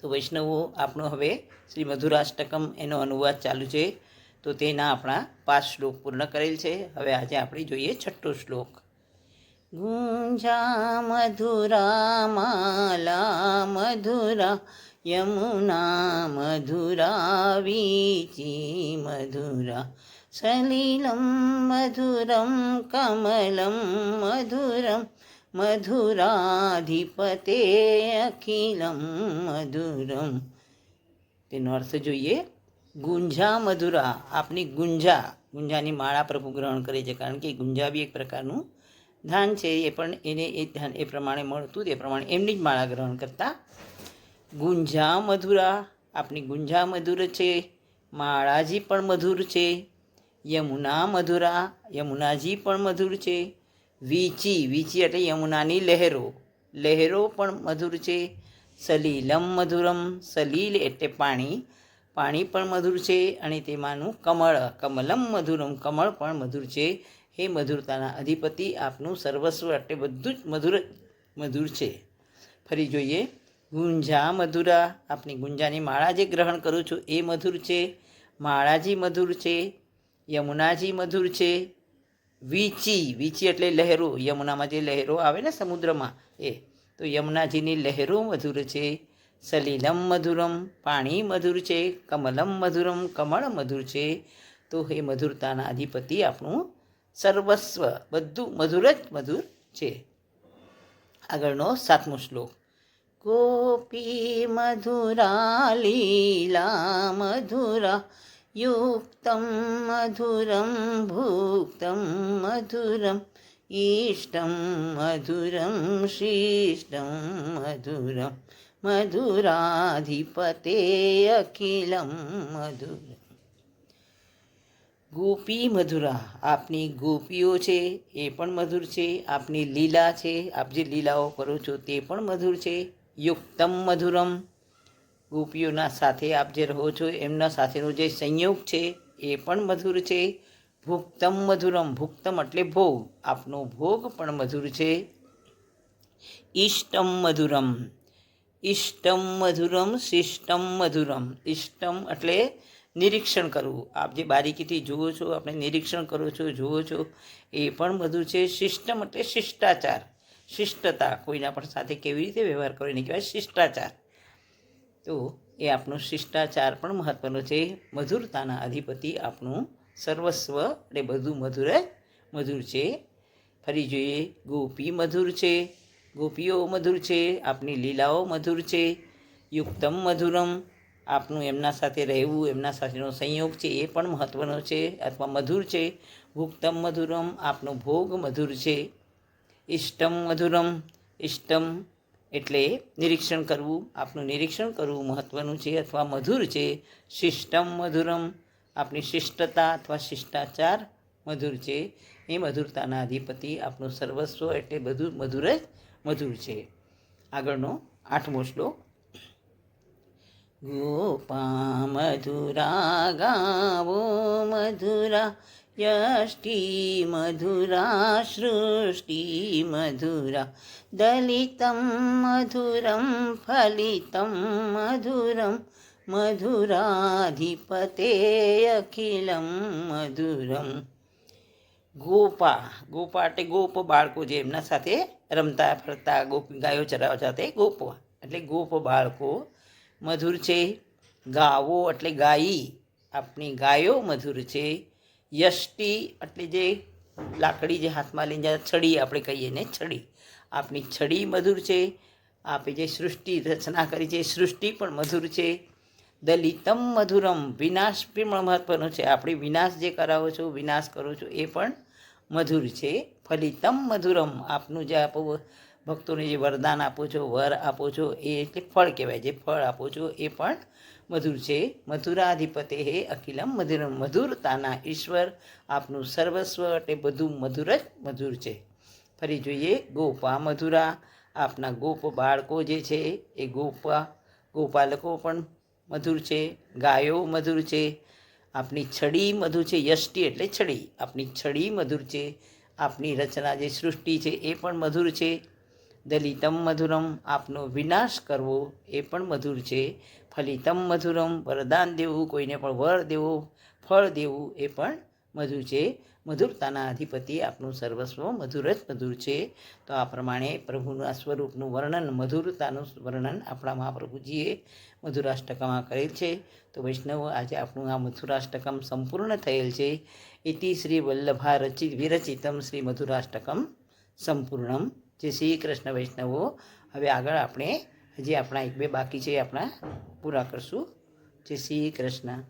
તો વૈષ્ણવો, આપણો હવે શ્રી મધુરાષ્ટકમ એનો અનુવાદ ચાલુ છે. તો તેના આપણા પાંચ શ્લોક પૂર્ણ કરેલ છે. હવે આજે આપણે જોઈએ છઠ્ઠો શ્લોક. ગુંજા મધુરા માલા મધુરા, યમુના મધુરા, વીચી મધુરા, સલીલમ મધુરમ, કમલમ મધુરમ મધુરાધિપતે અખિલમ મધુરમ. તેનો અર્થ જોઈએ, ગુંજા મધુરા, આપની ગુંજા, ગુંજાની માળા પ્રભુ ગ્રહણ કરે છે, કારણ કે ગુંજા બી એક પ્રકારનું ધાન છે, એ પણ એને એ ધ્યાન એ પ્રમાણે મળતું તે પ્રમાણે એમની જ માળા ગ્રહણ કરતા. ગુંજા મધુરા, આપની ગુંજા મધુર છે, માળાજી પણ મધુર છે, યમુના મધુરા, યમુનાજી પણ મધુર છે વીચી વીચી એટલે યમુનાની લહેરો. લહેરો પણ મધુર છે. સલીલમ મધુરમ, સલીલ એટલે પાણી. પાણી પણ મધુર છે અને તેમાંનું કમળ. કમલમ મધુરમ, કમળ પણ મધુર છે. હે મધુરતાના અધિપતિ, આપનું સર્વસ્વ એટલે બધું જ મધુર મધુર છે. ફરી જોઈએ. ગુંજા મધુરા. આપની ગુંજાની માળા જે ગ્રહણ કરું છું એ મધુર છે. માળાજી મધુર છે. યમુનાજી મધુર છે. વીચી વીચી એટલે લહેરો, યમુનામાં જે લહેરો આવે ને સમુદ્રમાં, એ, તો યમુનાજીની લહેરો મધુર છે, સલીલમ મધુરમ, પાણી મધુર છે, કમલમ મધુરમ, કમળ મધુર છે. તો હે મધુરતાના અધિપતિ આપણું સર્વસ્વ, બધું મધુર જ મધુર છે. આગળનો સાતમો શ્લોક. ગોપી મધુરા, લીલા મધુરા યુક્તમ મધુરમ ભુક્તમ મધુરમ ઈષ્ટમ મધુરમ શિષ્ટમ મધુરમ મધુરાધિપતે અખિલમ મધુર ગોપી મધુરા આપની ગોપીઓ છે એ પણ મધુર છે આપની લીલા છે આપ જે લીલાઓ કરો છો તે પણ મધુર છે યુક્તમ મધુરમ ગોપીઓના સાથે આપ જે રહો છો, એમના સાથેનો જે સંયોગ છે, એ પણ મધુર છે. ભુક્તમ મધુરમ, ભુક્તમ એટલે ભોગ. આપનો ભોગ પણ મધુર છે. ઇષ્ટમ મધુરમ. ઈષ્ટમ મધુરમ, શિષ્ટમ મધુરમ. ઈષ્ટમ એટલે નિરીક્ષણ કરવું. આપ જે બારીકીથી જુઓ છો, આપણે નિરીક્ષણ કરો છો, જુઓ છો, એ પણ મધુર છે. શિષ્ટમ એટલે શિષ્ટાચાર. શિષ્ટતા, કોઈના પણ સાથે કેવી રીતે વ્યવહાર કરો એને કહેવાય શિષ્ટાચાર. તો એ આપણું શિષ્ટાચાર પણ મહત્ત્વનો છે. મધુરતાના અધિપતિ આપણું સર્વસ્વ એટલે બધું મધુર મધુર છે. ફરી જોઈએ, ગોપી મધુર છે. ગોપીઓ મધુર છે. આપની લીલાઓ મધુર છે. યુક્તમ મધુરમ. આપનું એમના સાથે રહેવું, એમના સાથેનો સંયોગ છે, એ પણ મહત્ત્વનો છે અથવા મધુર છે. ભુક્તમ મધુરમ આપનો ભોગ મધુર છે. ઇષ્ટમ મધુરમ. ઇષ્ટમ એટલે નિરીક્ષણ કરવું, આપનું નિરીક્ષણ કરવું મહત્ત્વનું છે અથવા મધુર છે. શિષ્ટમ મધુરમ. આપની શિષ્ટતા અથવા શિષ્ટાચાર મધુર છે. એ મધુરતાના અધિપતિ આપણું સર્વસ્વ એટલે બધું મધુર જ મધુર છે. આગળનો આઠમો શ્લોક. ગોપા મધુરા ગાવો મધુરા યષ્ટિ મધુરા સૃષ્ટિ મધુરા દલિતમ મધુરમ ફલિતમ મધુરમ મધુરાધિપતે અખિલમ મધુરમ ગોપા ગોપા એટલે ગોપ બાળકો જે એમના સાથે રમતા, ફરતા ગોપ ગાયો ચરાવવા સાથે ગોપવા. એટલે ગોપ બાળકો મધુર છે, ગાવો એટલે ગાઈ. આપણી ગાયો મધુર છે યષ્ટિ એટલે જે લાકડી જે હાથમાં લઈને જાય છડી આપણે કહીએ ને છડી. આપની છડી મધુર છે, આપે જે સૃષ્ટિ રચના કરી છે સૃષ્ટિ પણ મધુર છે. દલિતમ મધુરમ, વિનાશ પણ મહત્વનો છે. આપણે વિનાશ જે કરાવો છો, વિનાશ કરો છો એ પણ મધુર છે. ફલિતમ મધુરમ, આપનું જે આપો ભક્તોને જે વરદાન આપો છો, વર આપો છો, એ એટલે ફળ કહેવાય. જે ફળ આપો છો, એ પણ મધુર છે. મધુરાધિપતે હે અખિલમ મધુરમ મધુરતાના ઈશ્વર. આપનું સર્વસ્વ એટલે બધું મધુર જ મધુર છે. ફરી જોઈએ ગોપા મધુરા. આપના ગોપ બાળકો જે છે, એ ગોપા, ગોપાલકો પણ મધુર છે. ગાયો મધુર છે. આપની છડી મધુર છે. યષ્ટિ એટલે છડી. આપની છડી મધુર છે. આપની રચના જે સૃષ્ટિ છે, એ પણ મધુર છે. દલિતમ મધુરમ, આપનો વિનાશ કરવો એ પણ મધુર છે. ફલિતમ મધુરમ, વરદાન દેવું, કોઈને પણ વર દેવો, ફળ દેવું એ પણ મધુર છે. મધુરતાના અધિપતિ આપનું સર્વસ્વ મધુર જ મધુર છે. તો આ પ્રમાણે પ્રભુના સ્વરૂપનું વર્ણન, મધુરતાનું વર્ણન આપણા મહાપ્રભુજીએ મધુરાષ્ટકમાં કરેલ છે. તો વૈષ્ણવ, આજે આપણું આ મધુરાષ્ટકમ સંપૂર્ણ થયેલ છે. ઇતિ શ્રી વલ્લભા રચિત, વિરચિતમ શ્રી મધુરાષ્ટકમ સંપૂર્ણમ. જે શ્રી કૃષ્ણ વૈષ્ણવો. હવે આગળ આપણે હજી આપણા એક બે બાકી છે આપણા પૂરા કરશું. જય શ્રી કૃષ્ણ.